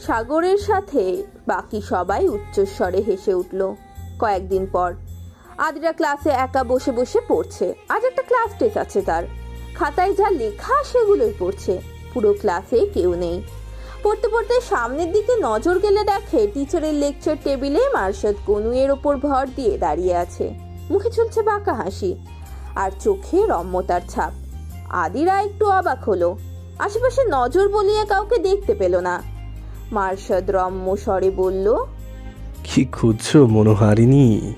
সাগরের সাথে বাকি সবাই উচ্চস্বরে হেসে উঠল। কয়েকদিন পর আদিরা ক্লাসে একা বসে বসে পড়ছে। আজ একটা ক্লাস টেস্ট আছে তার। খাতায় যা লেখা সেগুলোই পড়ছে। পুরো ক্লাসে কেউ নেই। পড়তে পড়তে সামনের দিকে নজর গেলে দেখে টিচারের লেকচার টেবিলে মার্শাদ কনুয়ের ওপর ভর দিয়ে দাঁড়িয়ে আছে। মুখে চলছে বাঁকা হাসি। আর চোখে রম্যতার ছাপ। আদিরা একটু অবাক হলো। আশেপাশে নজর বলিয়ে কাউকে দেখতে পেল না। মার্শাদ রম্য স্বরে বলল কি খুঁজছো মনোহারিণী?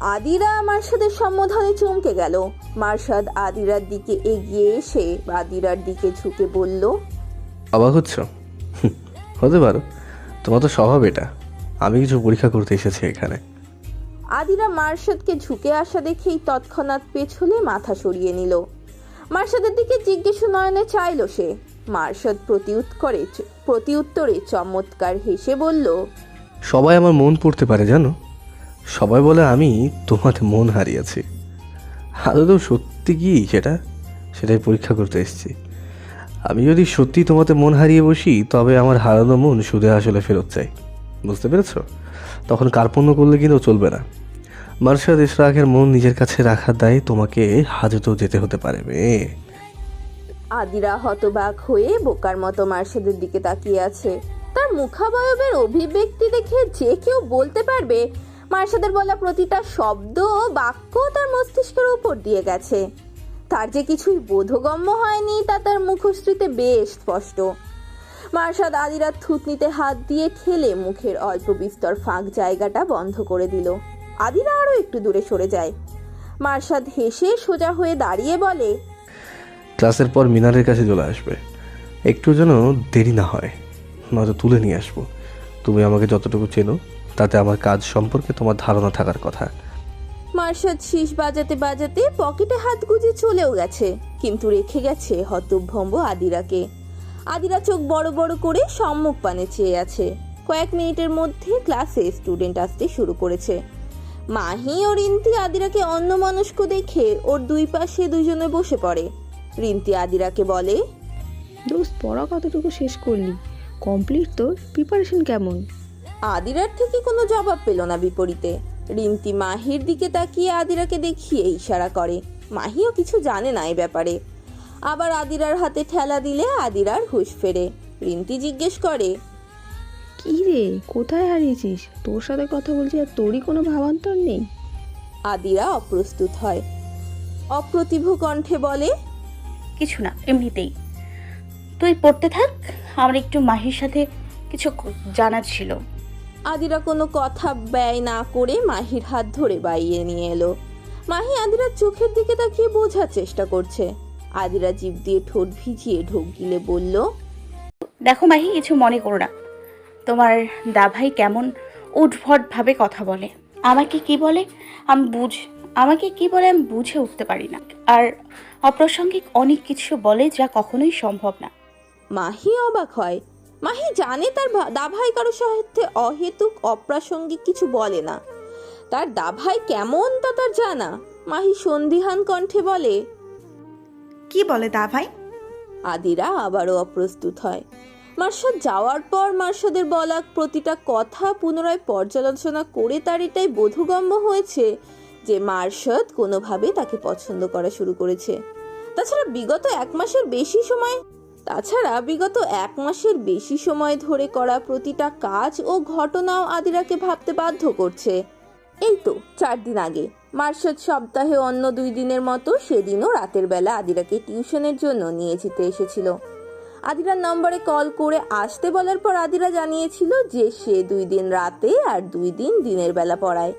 আদিরা মার্শাদের সম্বোধনে চমকে গেল। মার্শাদ আদিরার দিকে এগিয়ে এসে আদিরার দিকে ঝুঁকে বলল অবাক হচ্ছ? হতে পারো। তোমার তো স্বভাব এটা। আমি কিছু পরীক্ষা করতে এসেছি এখানে। আদিরা মার্শাদকে ঝুঁকে আসা দেখেই তৎক্ষণাৎ পেছলে মাথা সরিয়ে নিল। মার্শাদের দিকে জিজ্ঞেস নয়নে চাইল সে। মার্শাদ প্রতিউত করে প্রতিউত্তরে চমৎকার হেসে বলল, সবাই আমার মন পড়তে পারে, জানো? সবাই বলে আমি তোমাতে মন হারিয়েছি। আদৌ সত্যি কি সেটা? সেটাই পরীক্ষা করতে এসেছি। আমি যদি সত্যি তোমাতে মন হারিয়ে বসি, তবে আমার হারানো মন সুদে আসলে ফেরত চাই। বুঝতে পেরেছ? তখন কার্পণ্য করলে কিন্তু চলবে না। মার্শাদ ইশরাকের মন নিজের কাছে রাখার দায়ে তোমাকে হাজতেও যেতে হতে পারে আদিরা হতবাক হয়ে বোকার মতো মার্শাদের দিকে তাকিয়ে আছে। তার মুখাবয়বের অভিব্যক্তি দেখে যে কেউ বলতে পারবে মার্শাদের বলা প্রতিটা শব্দ ও বাক্য তার মস্তিষ্কের উপর দিয়ে গেছে। তার যে কিছুই বোধগম্য হয়নি, তা তার মুখশ্রীতে বেশ স্পষ্ট। মার্শাদ আদিরার থুতনিতে হাত দিয়ে ঠেলে মুখের অল্প বিস্তর ফাঁক জায়গাটা বন্ধ করে দিল। আদিরা আরও একটু দূরে সরে যায়। মার্শাদ হেসে সোজা হয়ে দাঁড়িয়ে বলে ক্লাসের পর মিনারের কাছে চলে আসবে। একটু যেন দেরি না হয় নয়তো তুলে নিয়ে আসব। তুমি আমাকে যতটুকু চেনো তাতে আমার কাজ সম্পর্কে তোমার ধারণা থাকার কথা। মার্শাদ শীষ বাজাতে বাজাতে পকেটে হাত গুজে চলেও গেছে কিন্তু রেখে গেছে হতভম্ব আদিরাকে। আদিরা চোখ বড় বড় করে সম্মুখ পানে চেয়ে আছে। কয়েক মিনিটের মধ্যে ক্লাসে স্টুডেন্ট আসতে শুরু করেছে। মাহি ও রিন্তি আদিরাকে অন্য অন্যমনস্ক দেখে ওর দুই পাশে দুজনে বসে পড়ে। রিন্তি আদিরাকে বলে দোস্ত পড়া কতটুকু শেষ করলি? কমপ্লিট তোর? প্রিপারেশন কেমন? আদিরার থেকে কোনো জবাব পেল না বিপরীতে। রিন্তি মাহির দিকে তাকিয়ে আদিরাকে দেখিয়ে ইশারা করে। মাহিও কিছু জানে না এ ব্যাপারে। আবার আদিরার হাতে ঠেলা দিলে আদিরার হুঁশ ফেরে। রিন্তি জিজ্ঞেস করে কি রে কোথায় হারিয়েছিস? তোর সাথে কথা বলছি আর তোরই কোনো ভাবান্তর নেই। আদিরা অপ্রস্তুত হয়। অপ্রতিভ কণ্ঠে বলে কিছু না এমনিতেই। তুই পড়তে থাক আমার একটু মাহির সাথে কিছু জানার ছিল। আদিরা কোনো কথা ব্যয় না করে মাহির হাত ধরে বাইয়ে নিয়ে এলো। মাহি আদিরার চোখের দিকে তাকিয়ে বোঝার চেষ্টা করছে। আদিরা জিভ দিয়ে ঠোঁট ভিজিয়ে ঢোক গিলে বলল দেখো মাহি কিছু মনে করো না। তোমার দাভাই কেমন উদ্ভট ভাবে কথা বলে। আমাকে কি বলে? আমি বুঝ আমাকে কি বলে আমি বুঝে উঠতে পারি না। আর অপ্রাসঙ্গিক অনেক কিছু বলে যা কখনোই সম্ভব না। মাহি অবাক হয়। মাহি জানে তার দাভাই কারও সাহিত্যে অহেতুক অপ্রাসঙ্গিক কিছু বলে না। তার দাভাই কেমন তা তার জানা। মাহি সন্দিহান কণ্ঠে বলে কি বলে দাভাই? আদিরা আবারও অপ্রস্তুত হয়। মার্শাদ যাওয়ার পর মার্শাদের বলা প্রতিটা কথা পুনরায় পর্যালোচনা করে তার এটাই বোধগম্য হয়েছে যে মার্শাদ কোনোভাবে তাকে পছন্দ করা শুরু করেছে। তাছাড়া বিগত এক মাসের বেশি সময়, তাছাড়া বিগত এক মাসের বেশি সময় ধরে করা প্রতিটা কাজ ও ঘটনাও আদিরাকে ভাবতে বাধ্য করছে। এই তো চার দিন আগে, মার্শাদ সপ্তাহে অন্য দুই দিনের মতো সেদিনও রাতের বেলা আদিরাকে টিউশনের জন্য নিয়ে যেতে এসেছিল। আদিরার নম্বরে কল করে আসতে বলার পর আদিরা জানিয়েছিল যে সে দুই দিন রাতে আর দুই দিন দিনের বেলা পড়ায়।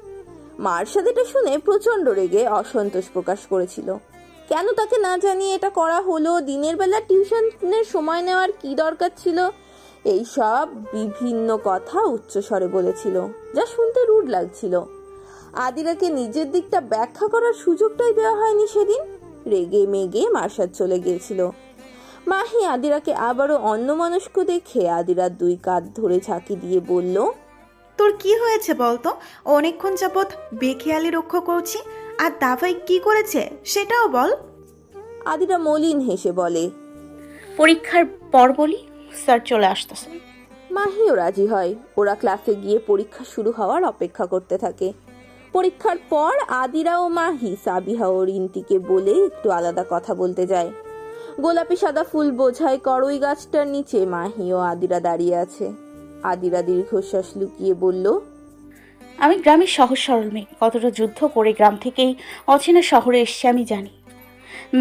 মার্শাদ এটা শুনে প্রচণ্ড রেগে অসন্তোষ প্রকাশ করেছিল। কেন তাকে না জানিয়ে এটা করা হলো? দিনের বেলা টিউশনের সময় নেওয়ার কি দরকার ছিল? এই সব বিভিন্ন কথা উচ্চস্বরে বলেছিল, যা শুনতে রুড লাগছিল। আদিরাকে নিজের দিকটা ব্যাখ্যা করার সুযোগটাই দেওয়া হয়নি সেদিন। রেগে মেগে মার্শাদ চলে গিয়েছিল। মাহি আদিরাকে আবারও অন্যমনস্ক দেখে আদিরার দুই কাঁধ ধরে ঝাঁকি দিয়ে বলল তোর কি হয়েছে বলতো? অনেকক্ষণ যাবৎ বেখেয়ালি রক্ষা করছি আর দাভাই কি করেছে সেটাও বল। আদিরা মলিন হেসে বলে পরীক্ষার পর বলি স্যার চলে আসতেছে। মাহিও রাজি হয়। ওরা ক্লাসে গিয়ে পরীক্ষা শুরু হওয়ার অপেক্ষা করতে থাকে। পরীক্ষার পর আদিরা ও মাহি সাবিহা ও রিন্তিকে বলে একটু আলাদা কথা বলতে যায়। গোলাপি সাদা ফুল বোঝায় করই গাছটার নিচে। মাহি ও আদিরা দাঁড়িয়ে আছে। আদিরা দীর্ঘশ্বাস লুকিয়ে বলল, আমি গ্রামের সহজ সরল মেয়ে। কতটা যুদ্ধ করে গ্রাম থেকেই অচেনা শহরে এসছে আমি জানি।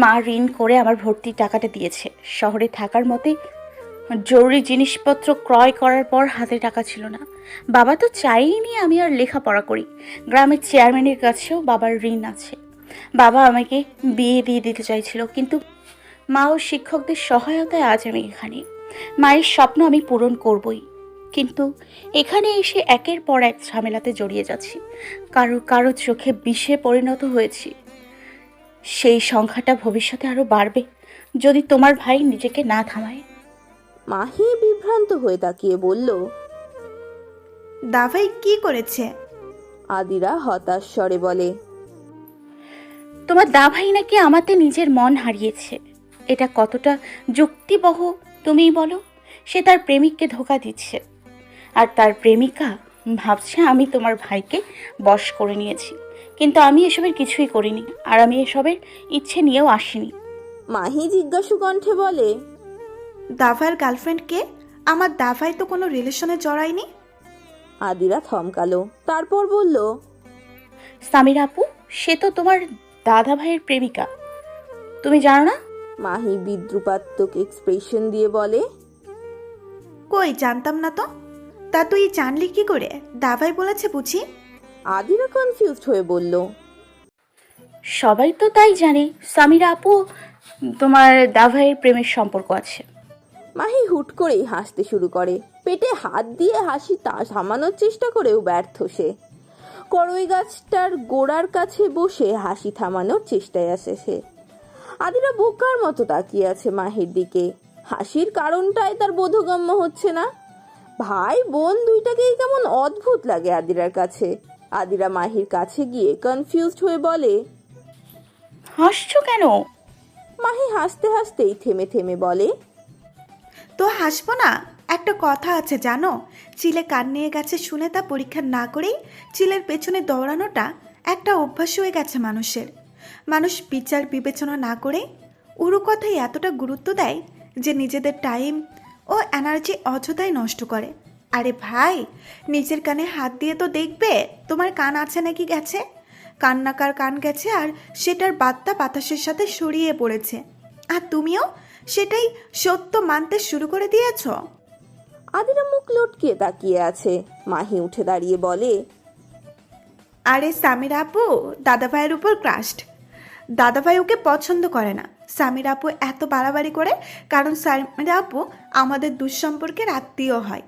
মা ঋণ করে আমার ভর্তির টাকাটা দিয়েছে। শহরে থাকার মতে জরুরি জিনিসপত্র ক্রয় করার পর হাতে টাকা ছিল না। বাবা তো চাইনি আমি আর লেখাপড়া করি। গ্রামের চেয়ারম্যানের কাছেও বাবার ঋণ আছে। বাবা আমাকে বিয়ে দিয়ে দিতে চাইছিল, কিন্তু মা ও শিক্ষকদের সহায়তায় আজ আমি এখানে। মায়ের স্বপ্ন আমি পূরণ করবই। কিন্তু এখানে এসে একের পর এক ঝামেলাতে জড়িয়ে যাচ্ছি। কারও কারও চোখে বিষে পরিণত হয়েছি। সেই সংখ্যাটা ভবিষ্যতে আরও বাড়বে যদি তোমার ভাই নিজেকে না থামায়। মাহি বিভ্রান্ত হয়ে তাকিয়ে বলল দাভাই কি করেছে? আদিরা হতাশ স্বরে বলে তোমার দাভাই নাকি আমাতে নিজের মন হারিয়েছে। এটা কতটা যুক্তিবহ তুমিই বলো? সে তার প্রেমিককে ধোকা দিচ্ছে। আর তার প্রেমিকা ভাবছে আমি তোমার ভাইকে বশ করে নিয়েছি। কিন্তু আমি এসবের কিছুই করিনি আর আমি এসবের ইচ্ছে নিয়েও আসিনি। মাহি জিজ্ঞাসু কণ্ঠে বলে দাভার গার্লফ্রেন্ড কে? আমার দাভাই তো কোনো রিলেশনে জড়ায়নি। আদিরা থমকালো তারপর বলল সামির আপু সে তো তোমার দাদা ভাইয়ের প্রেমিকা। তুমি জানো না মাহি বিদ্রুপাত্মক এক্সপ্রেশন দিয়ে বলে কই জানতাম না তো। তা তুই জানলি কি করে? দাভাই বলেছে বুঝি? আদিরা কনফিউজড হয়ে বলল সবাই তো তাই জানে সামিরা আপু তোমার দাভাইয়ের প্রেমের সম্পর্ক আছে। মাহি হুট করেই হাসতে শুরু করে। পেটে হাত দিয়ে হাসি তা থামানোর চেষ্টা করেও ব্যর্থ সে। করই গাছটার গোড়ার কাছে বসে হাসি থামানোর চেষ্টায় আছে সে। আদিরা বোকার মতো তাকিয়ে আছে মাহির দিকে। হাসির কারণটাই তার বোধগম্য হচ্ছে না। ভাই বোন দুইটাকেই কেমন অদ্ভুত লাগে আদিরার কাছে। আদিরা মাহির কাছে গিয়ে কনফিউজড হয়ে বলে হাসছো কেন? মাহি হাসতে হাসতেই থেমে থেমে বলে তো হাসবো না একটা কথা আছে জানো? চিলে কান নিয়ে গেছে শুনে তা পরীক্ষা না করেই চিলের পেছনে দৌড়ানোটা একটা অভ্যাস হয়ে গেছে মানুষের। মানুষ বিচার বিবেচনা না করে উরু কথায় এতটা গুরুত্ব দেয় যে নিজেদের টাইম ও এনার্জি অযথাই নষ্ট করে। আরে ভাই নিজের কানে হাত দিয়ে তো দেখবে তোমার কান আছে নাকি গেছে? কান্নাকার কান গেছে আর সেটার বার্তা বাতাসের সাথে সরিয়ে পড়েছে। আর তুমিও সেটাই সত্য মানতে শুরু করে দিয়েছ? আদিরা মুখ লটকিয়ে তাকিয়ে আছে। মাহি উঠে দাঁড়িয়ে বলে আরে সামির আপু দাদা ভাইয়ের উপর ক্রাস্ট দাদাভাই ওকে পছন্দ করে না। সামির আপু এত বাড়াবাড়ি করে, কারণ সামির আপু আমাদের দুঃসম্পর্কের আত্মীয় হয়।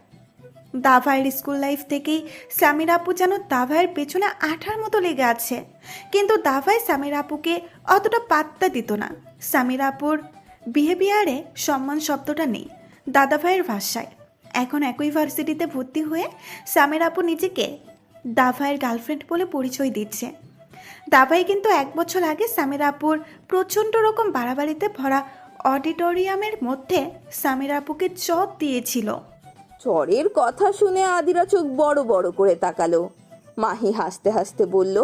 দাভাইয়ের স্কুল লাইফ থেকেই সামির আপু যেন দাভাইয়ের পেছনে আঠার মতো লেগে আছে। কিন্তু দাভাই সামির আপুকে অতটা পাত্তা দিত না। সামির আপুর বিহেভিয়ারে সম্মান শব্দটা নেই, দাদাভাইয়ের ভাষায়। এখন একই ভার্সিটিতে ভর্তি হয়ে সামির আপু নিজেকে দাভাইয়ের গার্লফ্রেন্ড বলে পরিচয় দিচ্ছে। দাভাই কিন্তু এক বছর আগে সামির আপুর প্রচণ্ড রকম বাড়াবাড়িতে ভরা অডিটোরিয়ামের মধ্যে সামির আপুকে চপ দিয়েছিল। চরের কথা শুনে আদিরা চোখ বড় বড় করে তাকালো। মাহি হাসতে হাসতে বলল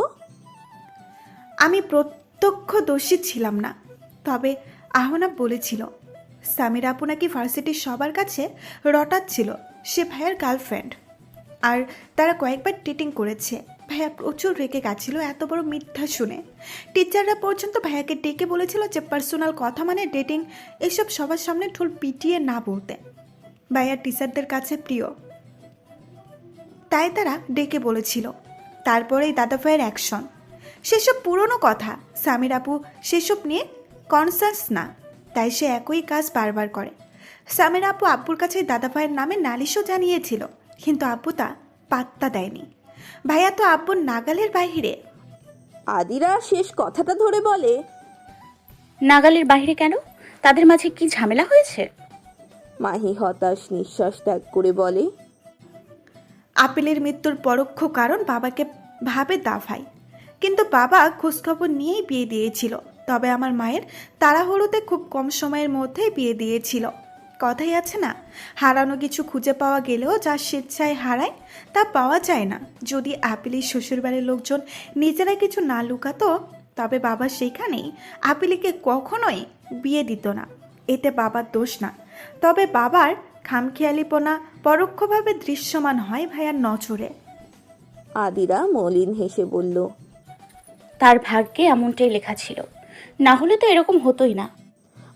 আমি প্রত্যক্ষ দোষী ছিলাম না তবে আহনা বলেছিল সামির আপু নাকি ভার্সিটির সবার কাছে রটাচ্ছিল সে ভাইয়ার গার্লফ্রেন্ড আর তারা কয়েকবার ডেটিং করেছে। ভাইয়া প্রচুর রেগে গেছিল, এত বড় মিথ্যা শুনে। টিচাররা পর্যন্ত ভাইয়াকে ডেকে বলেছিল যে পার্সোনাল কথা মানে ডেটিং, এসব সবার সামনে ঠোল পিটিয়ে না বলতে। ভাইয়া টিচারদের কাছে প্রিয়। তাই তারা ডেকে বলেছিল। তারপরেই দাদা ভাইয়ের অ্যাকশন। সেসব পুরনো কথা, স্বামীর আপু, সেসব নিয়ে কনসার্স না, তাই সে একই কাজ বারবার করে। স্বামীর আপু আব্বুর কাছে দাদা ভাইয়ের নামে নালিশও জানিয়েছিল, কিন্তু আব্বু তা পাত্তা দেয়নি। ভাইয়া তো আব্বুর নাগালের বাইরে আদিরা শেষ কথাটা ধরে বলে নাগালের বাইরে কেন? তাদের মাঝে কি ঝামেলা হয়েছে? মাহি হতাশ নিঃশ্বাস ত্যাগ করে বলে আপেলের মৃত্যুর পরোক্ষ কারণ বাবাকে ভাবে দা ভাই কিন্তু বাবা খোঁজখবর নিয়েই বিয়ে দিয়েছিল তবে আমার মায়ের তাড়াহুড়োতে খুব কম সময়ের মধ্যেই বিয়ে দিয়েছিল। কথাই আছে না? হারানো কিছু খুঁজে পাওয়া গেলেও যা স্বেচ্ছায় হারায় তা পাওয়া যায় না। যদি আপিলির শ্বশুরবাড়ির লোকজন নিজেরা কিছু না লুকাতো তবে বাবা সেখানেই আপিলিকে কখনোই বিয়ে দিত না। এতে বাবার দোষ না। তবে বাবার খামখেয়ালিপনা পরোক্ষভাবে দৃশ্যমান হয় ভাইয়ার নজরে। আদিরা মলিন হেসে বলল তার ভাগ্যে এমনটাই লেখা ছিল। না হলে তো এরকম হতোই না।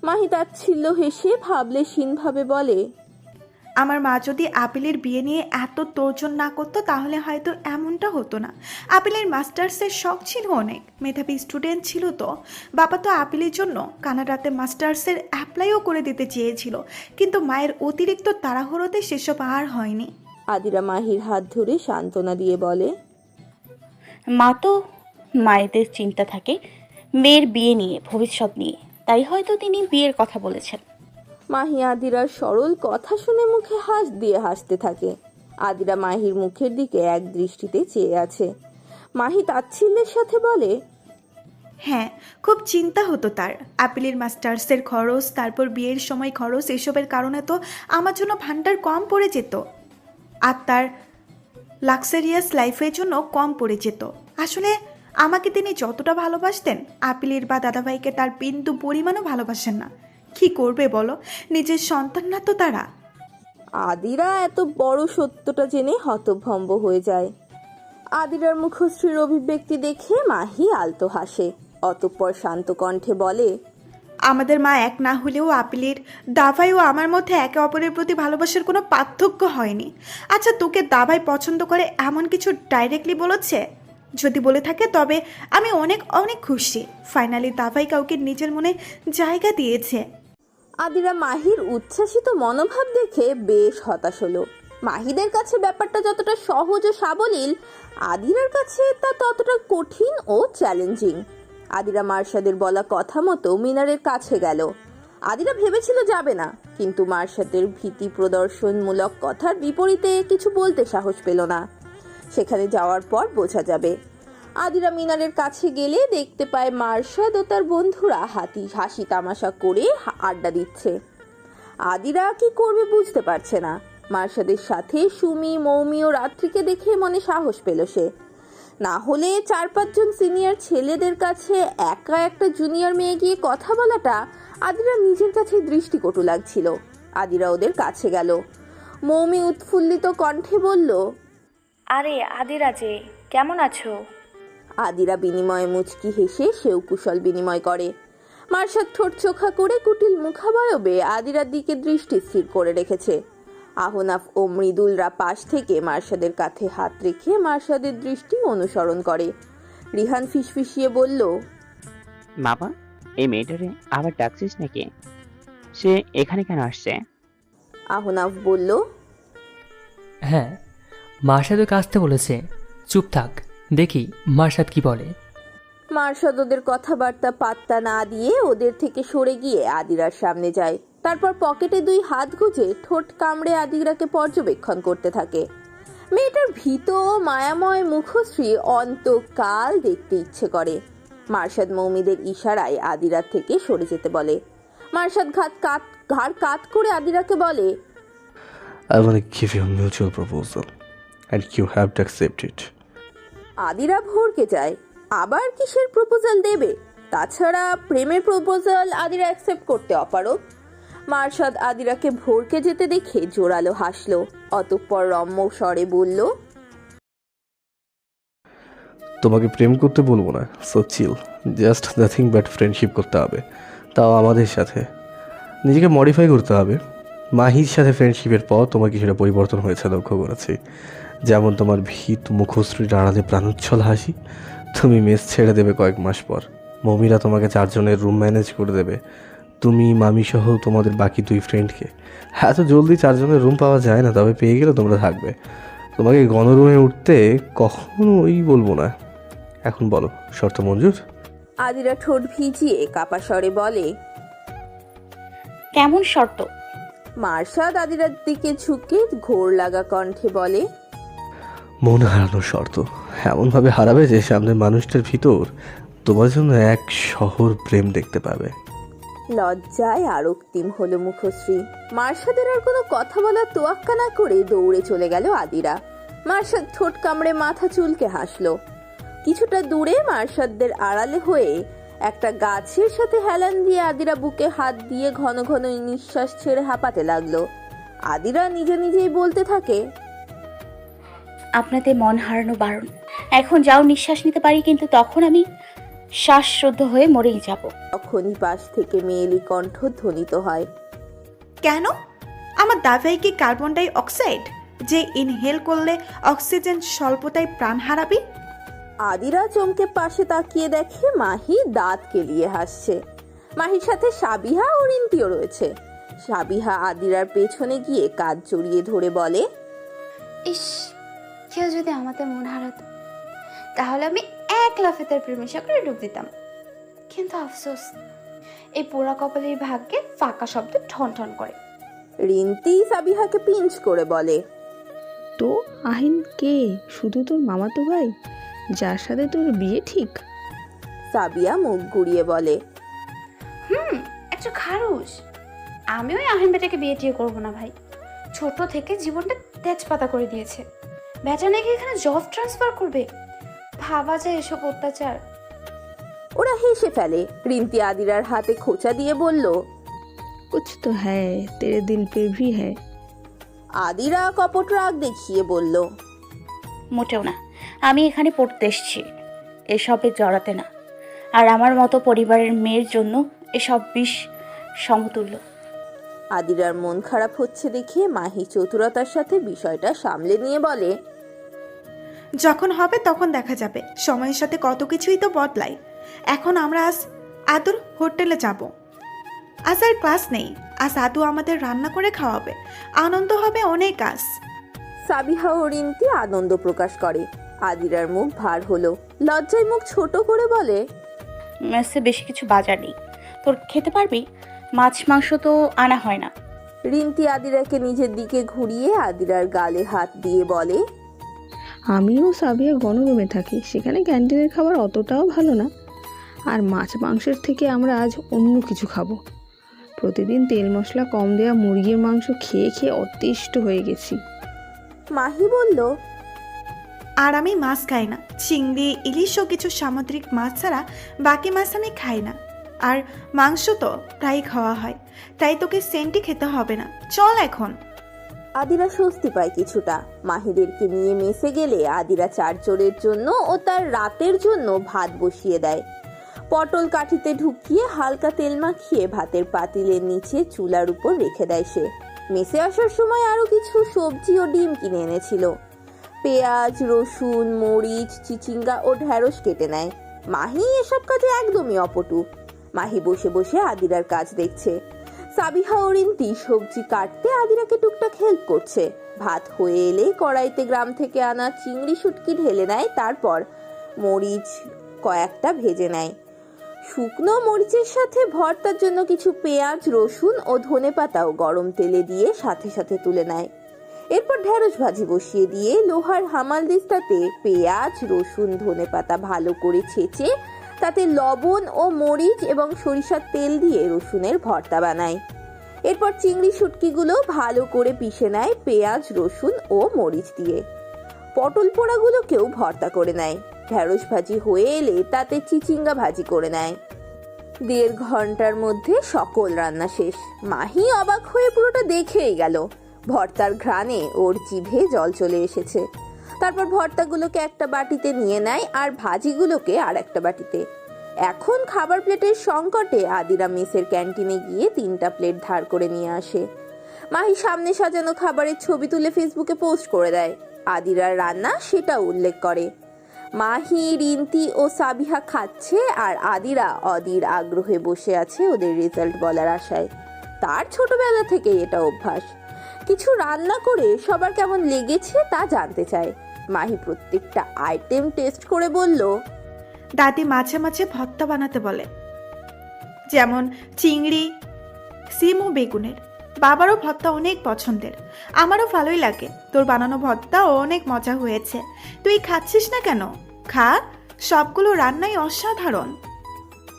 মাহি তাচ্ছিল্য হেসে ভাবলেশীনভাবে বলে আমার মা যদি আপিলের বিয়ে নিয়ে এত তোরজন না করতো তাহলে হয়তো এমনটা হতো না। আপিলের মাস্টার্সের শখ ছিল অনেক মেধাবী স্টুডেন্ট ছিল তো। বাবা তো আপিলের জন্য কানাডাতে মাস্টার্সের অ্যাপ্লাইও করে দিতে চেয়েছিল কিন্তু মায়ের অতিরিক্ত তাড়াহুড়োতে সেসব আর হয়নি। আদিরা মাহির হাত ধরে সান্ত্বনা দিয়ে বলে মা তো মায়েদের চিন্তা থাকে মেয়ের বিয়ে নিয়ে ভবিষ্যৎ নিয়ে। তাই হয়তো তিনি বিয়ের কথা বলেছেন। মাহি আদিরার সরল কথা শুনে মুখে হাস দিয়ে হাসতে থাকে। আদিরা মাহির মুখের দিকে এক দৃষ্টিতে চেয়ে আছে। মাহি তাচ্ছিল্যের সাথে বলে হ্যাঁ খুব চিন্তা হতো তার। আপিলের মাস্টার্সের খরচ তারপর বিয়ের সময় খরচ এসবের কারণে তো আমার জন্য ভান্ডার কম পড়ে যেত। আর তার লাক্সারিয়াস লাইফের জন্য কম পড়ে যেত। আসলে আমাকে তিনি যতটা ভালোবাসতেন আপিলের বা দাদাভাইকে তার বিন্দু পরিমাণও ভালোবাসেন না। কি করবে বলো? নিজের সন্তান না তো তারা? আদিরা এত বড় সত্যটা জেনে হতভম্ব হয়ে যায়। আদিরার মুখশ্রীর অভিব্যক্তি দেখে মাহি আলতো হাসে অতঃপর শান্ত কণ্ঠে বলে আমাদের মা এক না হলেও আপিলের দাভাই ও আমার মধ্যে একে অপরের প্রতি ভালোবাসার কোনো পার্থক্য হয়নি। আচ্ছা তোকে দাভাই পছন্দ করে এমন কিছু ডাইরেক্টলি বলেছে? যদি বলে থাকে, তবে আমি অনেক অনেক খুশি। ফাইনালি দাভাই কাউকে নিজের মনে জায়গা দিয়েছে। আদিরা মাহির উচ্ছ্বাসিত মনোভাব দেখে বেশ হতাশ হলো। মাহিদের কাছে ব্যাপারটা যতটা সহজ ও সাবলীল, আদিরার কাছে তা ততটা কঠিন ও চ্যালেঞ্জিং আদিরা মার্শাদের বলা কথা মতো মিনারের কাছে গেল। আদিরা ভেবেছিল যাবে না, কিন্তু মার্শাদের ভীতি প্রদর্শনমূলক কথার বিপরীতে কিছু বলতে সাহস পেল না। সেখানে যাওয়ার পর বোঝা যাবে। আদিরা মিনারের কাছে গেলে দেখতে পায় মার্শাদ ও তার বন্ধুরা হাতি হাসি তামাশা করে আড্ডা দিচ্ছে। আদিরা কি করবে বুঝতে পারছে না। মার্শাদের সাথে সুমি, মৌমি ও রাত্রিকে দেখে মনে সাহস পেল সে। না হলে চার পাঁচজন সিনিয়র ছেলেদের কাছে একা একটা জুনিয়র মেয়ে গিয়ে কথা বলাটা আদিরা নিজের কাছে দৃষ্টিকটু লাগছিল। আদিরা ওদের কাছে গেল। মৌমি উৎফুল্লিত কণ্ঠে বলল আরে আদিরা যে কেমন আছো? আদিরা বিনিময়ে মুচকি হেসে সেও কুশল বিনিময় করে। মার্শাদ ঠোঁট চোখা করে কুটিল মুখাবয়বে আদিরার দিকে দৃষ্টি স্থির করে রেখেছে। আহনাফ ও মৃদুলরা পাশ থেকে মার্শাদের কাঁধে হাত রেখে মার্শাদের দৃষ্টি অনুসরণ করে। রিহান ফিসফিসিয়ে বলল বাবা এই মেয়েটারে আবার ডাকছিস নাকি? সে এখানে কেন আসছে? আহনাফ বলল হ্যাঁ মার্শাদকে আসতে বলেছে। চুপ থাক দেখি মার্শাদ কি বলে। মার্শাদ ওদের কথাবার্তা পাত্তা না দিয়ে ওদের থেকে সরে গিয়ে আদিরার সামনে যায়। তারপর পকেটে দুই হাত গুজে ঠোঁট কামড়ে আদিরাকে পর্যবেক্ষণ করতে থাকে। মেয়েটার ভীত মায়াময় মুখশ্রী অন্তকাল দেখতে ইচ্ছে করে। মার্শাদ মৌমিদের ইশারায় আদিরার থেকে সরে যেতে বলে। মার্শাদ ঘাত কাত ঘাড় কাত করে আদিরাকে বলে I want to give you a mutual proposal, and you have to accept it. আদিরা ভোরকে যায় আবার কিসের প্রপোজাল দেবে? তাছাড়া প্রেমের প্রপোজাল আদিরা অ্যাকসেপ্ট করতে অপারক মার্শাদ আদিরাকে ভোরকে যেতে দেখে জোরালো হাসলো। অতঃপর রম্য স্বরে বলল তোমাকে প্রেম করতে বলব না so chill just nothing but friendship করতে হবে তাও আমাদের সাথে। নিজেকে মডিফাই করতে হবে। মাহির সাথে ফ্রেন্ডশিপের পর তোমার কিছুটা পরিবর্তন হয়েছে লক্ষ্য করেছি। যেমন তোমার ভীত মুখশ্রী আড়ালে প্রাণোচ্ছল হাসি তুমি মেস ছেড়ে দেবে কয়েক মাস পর। মমিরা তোমাকে চারজনের রুম ম্যানেজ করে দেবে। তুমি মামি সহ তোমাদের বাকি দুই ফ্রেন্ডকে এত জলদি চারজনের রুম পাওয়া যায় না তবে পেয়ে গেলে তোমরা থাকবে। তোমাকে গণরুমে উঠতে কখনোই বলব না। এখন বলো শর্ত মঞ্জুর? আদিরা ঠোঁট ভিজিয়ে কাপা স্বরে বলে কেমন শর্ত? মার্শাদ আদিরার দিকে ঝুঁকে ঘোর লাগা কণ্ঠে বলে মন হারানোর শর্ত। এমনভাবে হারাবে যে সামনের মানুষটার ভিতর তোমার জন্য এক শহর প্রেম দেখতে পাবে। লজ্জায় আরক্তিম হলো মুখশ্রী। মার্শাদের আর কোনো কথা বলার তোয়াক্কা না করে দৌড়ে চলে গেল আদিরা। মার্শাদ ঠোঁট কামড়ে মাথা চুলকে হাসলো। কিছুটা দূরে মার্শাদদের আড়ালে হয়ে একটা গাছের সাথে হেলান দিয়ে আদিরা বুকে হাত দিয়ে ঘন ঘন নিঃশ্বাস ছেড়ে হাঁপাতে লাগল। আদিরা নিজে নিজেই বলতে থাকে আপনাদের মন হারানো বারণ। এখন যাও নিঃশ্বাস নিতে পারি কিন্তু তখন আমি শ্বাসরুদ্ধ হয়ে মরেই যাব। তখনই পাশ থেকে মেয়েলি কণ্ঠ ধ্বনিত হয়। কেন? আমার দাদাই কি কার্বন ডাই অক্সাইড যে ইনহেল করলে অক্সিজেন স্বল্পতায় প্রাণ হারাবি? আদিরা চমকে পাশে তাকিয়ে দেখে মাহি দাঁত কেলিয়ে হাসছে। মাহির সাথে সাবিহা ও রিন্তিও রয়েছে। সাবিহা আদিরার পেছনে গিয়ে কাজ জড়িয়ে ধরে বলে ইস কেউ যদি আমাদের মন হারাতো তাহলে আমি এক লাফে তার প্রেমের সাগরে ডুব দিতাম। কিন্তু আফসোস এই পোড়া কপালের ভাগ্যে ফাঁকা শব্দ ঠন ঠন করে। রিন্তি সাবিহাকে পিঞ্চ করে বলে তো আহিন কে? শুধু তোর মামাতো ভাই? যার সাথে তোর বিয়ে ঠিক? সাবিয়া মুখ ঘুরিয়ে বলে হুম একটা খারুস আমি ওই আহিন বেটাকে বিয়ে টিয়ে করব না ভাই। ছোট থেকে জীবনটা তেজপাতা করে দিয়েছে। বেটা নাকি এখানে জব ট্রান্সফার করবে ভাবা যায় এসব অত্যাচার ওরা হেসে ফেলে রিন্তি আদিরার হাতে খোঁচা দিয়ে বলল कुछ तो है तेरे दिल पे भी है আদিরা কপট রাগ দেখিয়ে বলল মোটেও না আমি এখানে পড়তে এসেছি এসবে জড়াতে না আর আমার মতো পরিবারের মেয়ের জন্য এসব বিষ সমতুল্য আদিরার মন খারাপ হচ্ছে দেখে মাহি চতুরতার সাথে বিষয়টা সামলে নিয়ে বলে যখন হবে তখন দেখা যাবে। সময়ের সাথে কত কিছুই তো বদলায়। এখন আমরা আজ আদুর হোটেলে যাব। আজ আর ক্লাস নেই। আজ আদু আমাদের রান্না করে খাওয়াবে। আনন্দ হবে অনেক আজ। সাবিহা ও রিন্তি আনন্দ প্রকাশ করে। আদিরার মুখ ভার হলো। লজ্জায় মুখ ছোট করে বলে মেসে বেশি কিছু বাজার নেই। তোর খেতে পারবি? মাছ মাংস তো আনা হয় না। রিন্তি আদিরাকে নিজের দিকে ঘুরিয়ে আদিরার গালে হাত দিয়ে বলে আমিও সাবিয়া গণরুমে থাকি সেখানে ক্যান্টিনের খাবার অতটাও ভালো না। আর মাছ মাংসের থেকে আমরা আজ অন্য কিছু খাব। প্রতিদিন তেল মশলা কম দেওয়া মুরগির মাংস খেয়ে খেয়ে অতিষ্ঠ হয়ে গেছি। মাহি বলল আর আমি মাছ খাই না। চিংড়ি ইলিশ ও কিছু সামুদ্রিক মাছ ছাড়া বাকি মাছ আমি খাই না। আর মাংস তো প্রায় খাওয়া হয়। তাই তোকে সেন্টি খেতে হবে না। চল এখন। আদিরা স্বস্তি পায় কিছুটা। মাহিদেরকে নিয়ে মেসে গেলে আদিরা চারজনের জন্য ও তার রাতের জন্য ভাত বসিয়ে দেয়। পটল কাঠিতে ঢুকিয়ে হালকা তেল মাখিয়ে ভাতের পাতিলের নিচে চুলার উপর রেখে দেয় সে। মেসে আসার সময় আরও কিছু সবজি ও ডিম কিনে এনেছিল। পেঁয়াজ, রসুন, মরিচ, চিচিঙ্গা ও ঢ্যাঁড়স কেটে নেয়। মাহি এসব কাজে একদমই অপটু। মাহি বসে বসে আদিরার কাজ দেখছে। সাবিহা ও রিন্তি সবজি কাটতে আদিরাকে টুকটাক হেল্প করছে। ভাত হয়ে এলে কড়াইতে গ্রাম থেকে আনা চিংড়ি শুটকি ঢেলে নেয়, তারপর মরিচ কয়েকটা ভেজে নেয়। শুকনো মরিচের সাথে ভর্তার জন্য কিছু পেঁয়াজ, রসুন ও ধনেপাতাও গরম তেলে দিয়ে সাথে সাথে তুলে নেয়। এরপর ঢেঁড়স ভাজি বসিয়ে দিয়ে লোহার হামাল দিস্তাতে পেঁয়াজ, রসুন ধনেপাতা ভালো করে ছেঁচে তাতে লবণ ও মরিচ এবং সরিষার তেল দিয়ে রসুনের ভর্তা বানায়। এরপর চিংড়ি শুটকিগুলো ভালো করে পিষে নেয় পেঁয়াজ, রসুন ও মরিচ দিয়ে। পটল পোড়াগুলোকেও ভর্তা করে নেয়। ঢেঁড়স ভাজি হয়ে এলে তাতে চিচিঙ্গা ভাজি করে নেয়। দেড় ঘণ্টার মধ্যে সকল রান্না শেষ। মাহি অবাক হয়ে পুরোটা দেখেই গেল। ভর্তার ঘ্রাণে ওর জিভে জল চলে এসেছে। তারপর ভর্তাগুলোকে একটা বাটিতে নিয়ে নেয় আর ভাজিগুলোকে আর একটা বাটিতে। এখন খাবার প্লেটের সংকটে আদিরা মেসের ক্যান্টিনে গিয়ে তিনটা প্লেট ধার করে নিয়ে আসে। মাহি সামনে সাজানো খাবারের ছবি তুলে ফেসবুকে পোস্ট করে দেয়। আদিরার রান্না সেটা উল্লেখ করে। মাহি, রিন্তি ও সাবিহা খাচ্ছে আর আদিরা অদির আগ্রহে বসে আছে ওদের রেজাল্ট বলার আশায়। তার ছোটবেলা থেকে এটা অভ্যাস। কিছু রান্না করে সবার কেমন লেগেছে তা জানতে চায়। মাহি প্রত্যেকটা আইটেম টেস্ট করে বলল দাদি মাঝে মাঝে ভর্তা বানাতে বলে যেমন চিংড়ি সিম ও বেগুনের। বাবারও ভর্তা অনেক পছন্দের। আমারও ভালোই লাগে। তোর বানানো ভর্তা অনেক মজা হয়েছে। তুই খাচ্ছিস না কেন? খা। সবগুলো রান্নাই অসাধারণ।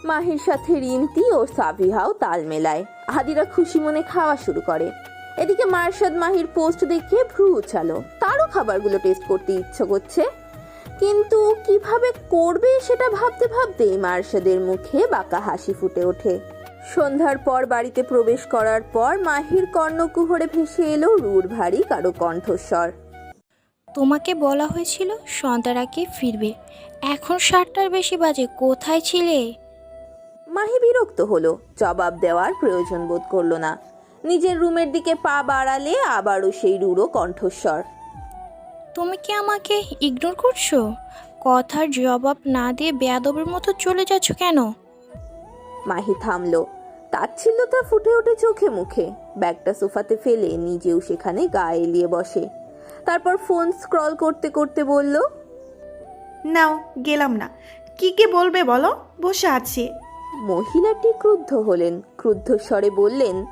মাহির সাথে রিন্তি ও সাবিহাও তাল মেলায়। আদিরা খুশি মনে খাওয়া শুরু করে। এদিকে মার্শাদ মাহির পোস্ট দেখে ভ্রু উছালো। তারও খাবারগুলো টেস্ট করতে ইচ্ছে করছে। কিন্তু কীভাবে করবে সেটা ভাবতে ভাবতেই মার্শাদের মুখে বাঁকা হাসি ফুটে ওঠে। সন্ধ্যার পর বাড়িতে প্রবেশ করার পর মাহির কর্ণকুহরে ভেসে এলো রুর ভারী কারও কণ্ঠস্বর। তোমাকে বলা হয়েছিল সন্ধ্যারাকে ফিরবে। এখন সাতটার বেশি বাজে কোথায় ছিলে? মাহি বিরক্ত হলো জবাব দেওয়ার প্রয়োজন বোধ করল না। নিজের রুমের দিকে পা বাড়ালে আবারও সেই রুড়ো কণ্ঠস্বর। তুমি কি আমাকে ইগনোর করছ? কথার জবাব না দিয়ে বেয়াদবের মতো চলে যাচ্ছ কেন? মাহি থামলো। তাচ্ছিল্যতা ফুটে ওঠে চোখে মুখে। ব্যাগটা সোফাতে ফেলে নিজেও সেখানে গা এলিয়ে বসে। তারপর ফোন স্ক্রল করতে করতে বলল নাও গেলাম না। কি কি বলবে বলো? বসে আছি। মহিলাটি ক্রুদ্ধ হলেন। ক্রুদ্ধ স্বরে বললেন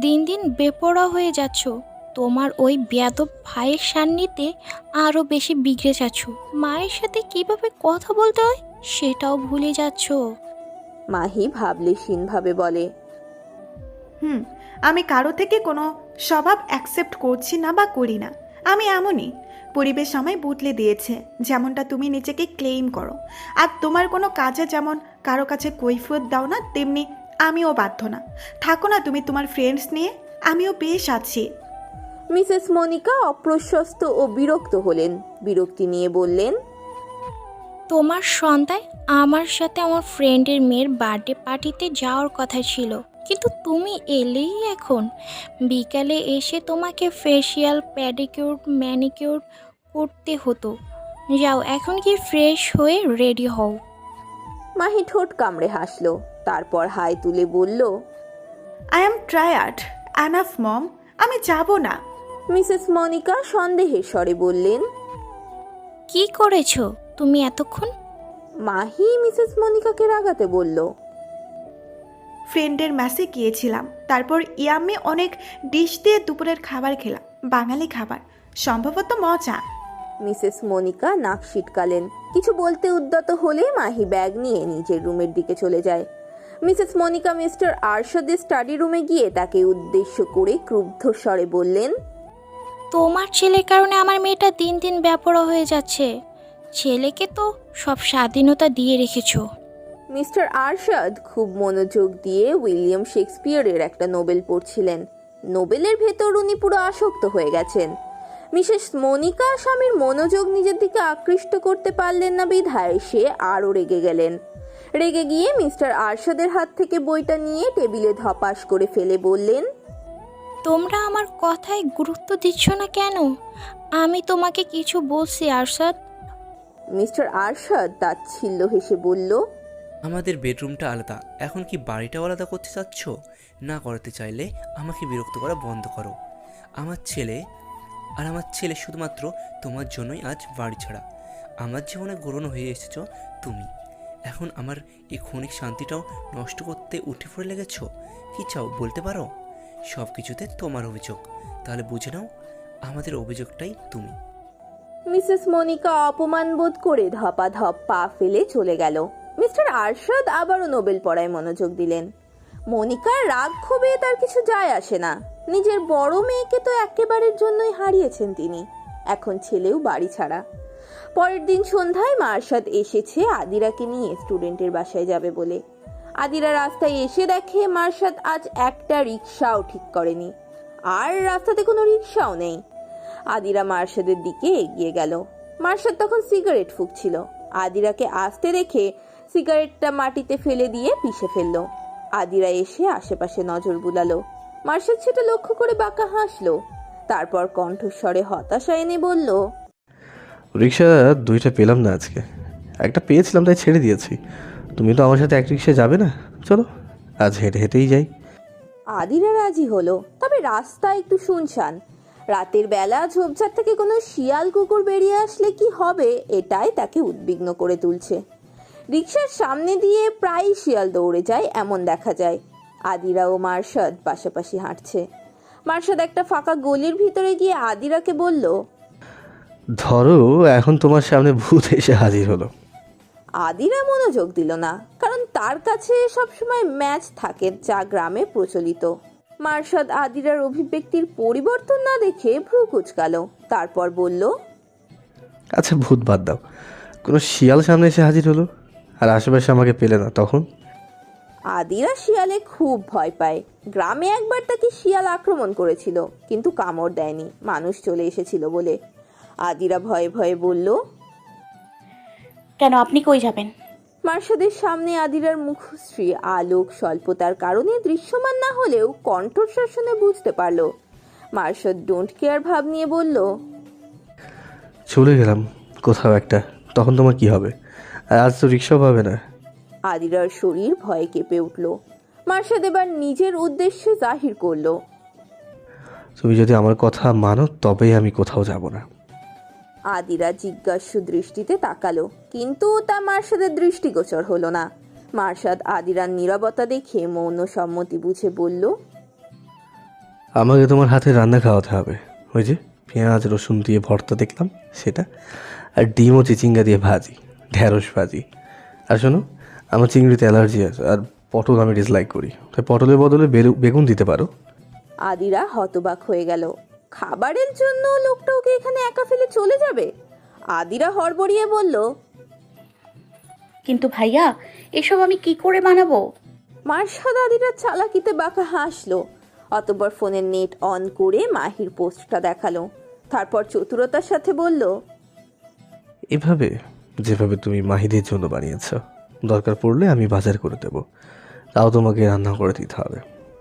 দিন দিন বেপরা হয়ে যাচ্ছ। তোমার ওই বেয়াদব ভাইয়ের সান্নিধ্যে আরও বেশি বিগড়ে যাচ্ছ। মায়ের সাথে কীভাবে কথা বলতে হয় সেটাও ভুলে যাচ্ছ। মাহি ভাবলেশীনভাবে বলে হুম আমি কারও থেকে কোনো স্বভাব অ্যাকসেপ্ট করছি না বা করি না। আমি এমনই। পরিবেশ আমায় বদলে দিয়েছে যেমনটা তুমি নিজেকে ক্লেইম করো। আর তোমার কোনো কাজে যেমন কারও কাছে কৈফিয়ত দাও না তেমনি আমিও বাধ্য না। থাকো না তুমি তোমার ফ্রেন্ডস নিয়ে আমিও বেশ আছি। মিসেস মনিকা অপ্রশস্ত ও বিরক্ত হলেন। বিরক্তি নিয়ে বললেন তোমার সন্ধ্যায় আমার সাথে আমার ফ্রেন্ডের মেয়ের বার্থডে পার্টিতে যাওয়ার কথা ছিল কিন্তু তুমি এলেই এখন। বিকালে এসে তোমাকে ফেসিয়াল প্যাডিকিউর ম্যানিকিউর করতে হতো। যাও এখন কি ফ্রেশ হয়ে রেডি হও। মাহি ঠোঁট কামড়ে হাসলো। তারপর হাই তুলে বলল I am tired enough mom আমি যাব না। মিসেস মনিকা সন্দেহের স্বরে বললেন কি করেছ? তুমি এতক্ষণ? মাহি মিসেস মনিকাকে রাগাতে বলল ফ্রেন্ডের ম্যাসে গিয়েছিলাম। তারপর ইয়ামে অনেক ডিশ দিয়ে দুপুরের খাবার খেলাম। বাঙালি খাবার। সম্ভবত মজা। মিসেস মনিকা নাক সিটকালেন। কিছু বলতে উদ্যত হলে মাহি ব্যাগ নিয়ে নিজের রুমের দিকে চলে যায়। মিসেস মনিকা মিস্টার আরশাদের স্টাডি রুমে গিয়ে তাকে উদ্দেশ্য করে ক্রুদ্ধ স্বরে বললেন তোমার ছেলের কারণে আমার মেয়েটা দিন দিন ব্যাপরা হয়ে যাচ্ছে। ছেলেকে তো সব স্বাধীনতা দিয়ে রেখেছো। মিস্টার আরশাদ খুব মনোযোগ দিয়ে উইলিয়াম শেক্সপিয়ারের একটা নোবেল পড়ছিলেন। নোবেলের ভেতর উনি পুরো আসক্ত হয়ে গেছেন। মিসেস মনিকা স্বামীর মনোযোগ নিজের দিকে আকৃষ্ট করতে পারলেন না বিধায় সে আরও রেগে গেলেন। রেগে গিয়ে মিস্টার আরশাদের হাত থেকে বইটা নিয়ে টেবিলে ধপাস করে ফেলে বললেন তোমরা আমার কথায় গুরুত্ব দিচ্ছ না কেন? আমি তোমাকে কিছু বলছি আরশাদ। মিস্টার আরশাদ তাচ্ছিল্য হেসে বলল আমাদের বেডরুমটা আলাদা এখন কি বাড়িটাও আলাদা করতে চাচ্ছ? না করাতে চাইলে আমাকে বিরক্ত করা বন্ধ করো। আমার ছেলে আর আমার ছেলে শুধুমাত্র তোমার জন্যই আজ বাড়ি ছাড়া। আমার জীবনে গ্রহণ হয়ে এসেছ তুমি। এখন আমার এই ক্ষণিক শান্তিটাও নষ্ট করতে উঠে পড়ে লেগেছ? কি চাও, বলতে পারো? সব কিছুতে তোমার অভিযোগ। তাহলে বুঝে নাও, আমাদের অভিযোগটাই তুমি। মিসেস মনিকা অপমান বোধ করে ধপা ধপ পা ফেলে চলে গেল। মিস্টার আরশাদ আবারও নোবেল পড়ায় মনোযোগ দিলেন। মনিকার রাগ ক্ষোভে তার কিছু যায় আসে না। নিজের বড় মেয়েকে তো একেবারের জন্যই হারিয়েছেন তিনি। এখন ছেলেও বাড়ি ছাড়া। পরের দিন সন্ধ্যায় মার্শাদ এসেছে আদিরাকে নিয়ে, স্টুডেন্টের বাসায় যাবে বলে। আদিরা রাস্তায় এসে দেখে মার্শাদ আজ একটা রিক্সাও ঠিক করেনি। আর রাস্তাতে কোনো রিক্সাও নেই। আদিরা মার্শাদের দিকে এগিয়ে গেল। মার্শাদ তখন সিগারেট ফুঁকছিল। আদিরাকে আসতে দেখে সিগারেটটা মাটিতে ফেলে দিয়ে পিষে ফেলল। আদিরা এসে আশেপাশে নজর বুলালো। মার্শাদ সেটা লক্ষ্য করে বাঁকা হাসলো। তারপর কণ্ঠস্বরে হতাশা এনে বলল রিক্সা দুইটা পেলাম না আজকে। একটা পেয়েছিলাম, তাই ছেড়ে দিয়েছি। তুমি তো আমার সাথে এক রিক্সায় যাবে না? চলো, আজ হেঁটে হেঁটেই যাই। আদিরা রাজি হলো, তবে রাস্তা একটু শুনশান। রাতের বেলা ঝোপঝাড় থেকে কোনো শিয়াল কুকুর বেরিয়ে আসলে কি হবে, এটাই তাকে উদ্বিগ্ন করে তুলছে। রিক্সার সামনে দিয়ে প্রায় শিয়াল দৌড়ে যায়, এমন দেখা যায়। আদিরা ও মার্শাদ পাশাপাশি হাঁটছে। মার্শাদ একটা ফাঁকা গলির ভিতরে গিয়ে আদিরাকে বলল ধরো এখন তোমার সামনে ভূত এসে হাজির হলো। আদিরা মনোযোগ দিল না কারণ তার কাছে সবসময় ম্যাচ থাকে যা গ্রামে প্রচলিত। মার্শাদ আদিরার অভিব্যক্তির পরিবর্তন না দেখে ভ্রু কুচকালো তারপর বলল আচ্ছা ভূত বাদ দাও। কোনো শিয়াল সামনে এসে হাজির হলো? আর আশেপাশে আমাকে পেলে না তখন? আদিরা শিয়ালে খুব ভয় পায়। গ্রামে একবার তাকে শিয়াল আক্রমণ করেছিল কিন্তু কামড় দেয়নি। মানুষ চলে এসেছিল বলে আদিরা ভয়ে ভয়ে বলল কেন আপনি কই যাবেন? মার্শাদের সামনে আদিরার মুখশ্রী আলোক স্বল্পতার কারণে দৃশ্যমান না হলেও কণ্ঠস্বর শুনে বুঝতে পারল। মার্শাদ ডোন্ট কেয়ার ভাব নিয়ে বলল চলে গেলাম কোথাও একটা তখন তোমার কি হবে? আজ তো রিক্সাও পাবে না। আদিরার শরীর ভয়ে কেঁপে উঠল। মার্শাদ এবার নিজের উদ্দেশ্যে জাহির করল তুমি যদি আমার কথা মানো তবেই আমি কোথাও যাব না। আদিরা জিজ্ঞাসু দৃষ্টিতে তাকালো কিন্তু তা মার্শাদের দৃষ্টিগোচর হলো না। মার্শাদ আদিরার নীরবতা দেখে মৌন সম্মতি বুঝে বলল আমাকে তোমার হাতে রান্না খাওয়াতে হবে। ওই যে পেঁয়াজ রসুন দিয়ে ভর্তা দেখলাম সেটা আর ডিম ও চিচিঙ্গা দিয়ে ভাজি ঢ্যাঁড়স ভাজি। আর শোনো আমার চিংড়িতে অ্যালার্জি আছে আর পটল আমি ডিসলাইক করি। তাই পটলের বদলে বেগুন দিতে পারো? আদিরা হতবাক হয়ে গেল। খাবারের জন্য লোকটা ওকে এখানে একা ফেলে চলে যাবে? আদিরা হড়বড়িয়ে বলল কিন্তু ভাইয়া এসব আমি কি করে বানাবো? মার্শাদ আদিরার চালাকিতে বাঁকা হাসলো। অতঃপর ফোনের নেট অন করে মাহির পোস্টটা দেখাল। তারপর চতুরতার সাথে বলল এভাবে যেভাবে তুমি মাহিদের জন্য বানিয়েছ দরকার পড়লে আমি বাজার করে দেব। তাও তোমাকে রান্না করে দিতে হবে।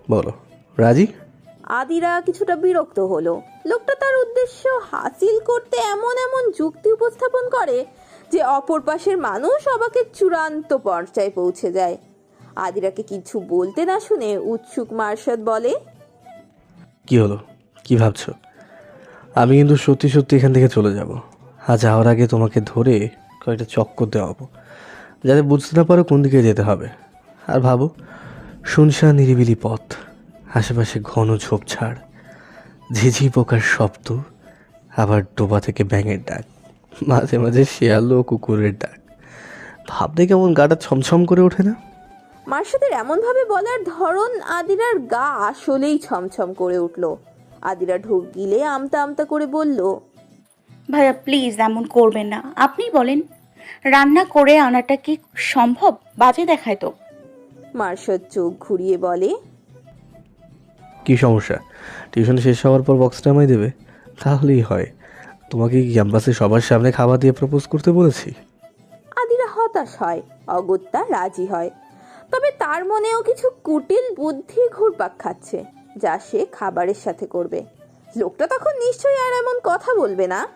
বলো রাজি? আদিরা কিছুটা বিরক্ত হলো। লোকটা তার উদ্দেশ্য হাসিল করতে এমন এমন যুক্তি উপস্থাপন করে যে অপর পাশের মানুষ অবাকে চূড়ান্ত পর্যায়ে পৌঁছে যায়। আদিরাকে কিছু বলতে না শুনে উৎসুক মার্শাদ বলে, কি হলো? কি ভাবছ? আমি কিন্তু সত্যি সত্যি এখান থেকে চলে যাব। আর যাওয়ার আগে তোমাকে ধরে কয়েকটা চক্কর দেওয়াবো যাতে বুঝতে না পারো কোন দিকে যেতে হবে। আর ভাবো, শুনশান নিরিবিলি পথ। আশেপাশে ঘন ঝোপঝাড় ঝিঝি পোকার শব্দ আবার ডোবা থেকে ব্যাঙের ডাক মাঝে মাঝে শেয়াল ও কুকুরের ডাক। ভাবতে কেমন গাটা ছমছম করে ওঠে না? মার্শাদের এমনভাবে বলার ধরন আদিরার গা আসলেই ছমছম করে উঠল। আদিরা ঢোক গিলে আমতা আমতা করে বলল ভাইয়া প্লিজ এমন করবেন না। আপনি বলেন রান্না করে আনাটা কি সম্ভব? বাজে দেখায় তো। মার্শাদ চোখ ঘুরিয়ে বলে কী সমস্যা? টিউশন শেষ হওয়ার পর বক্সটা আমায় দেবে? তাহলেই হয়। তোমাকে কি ক্যাম্পাসে সবার সামনে খাবার দিয়ে প্রপোজ করতে বলেছি? আদিরা হতাশ হয়, অগত্যা রাজি হয়। তবে তার মনেও কিছু কুটিল বুদ্ধি ঘুরপাক খাচ্ছে, যা সে খাবারের সাথে করবে। লোকটা তখন নিশ্চয়ই আর এমন কথা বলবে না।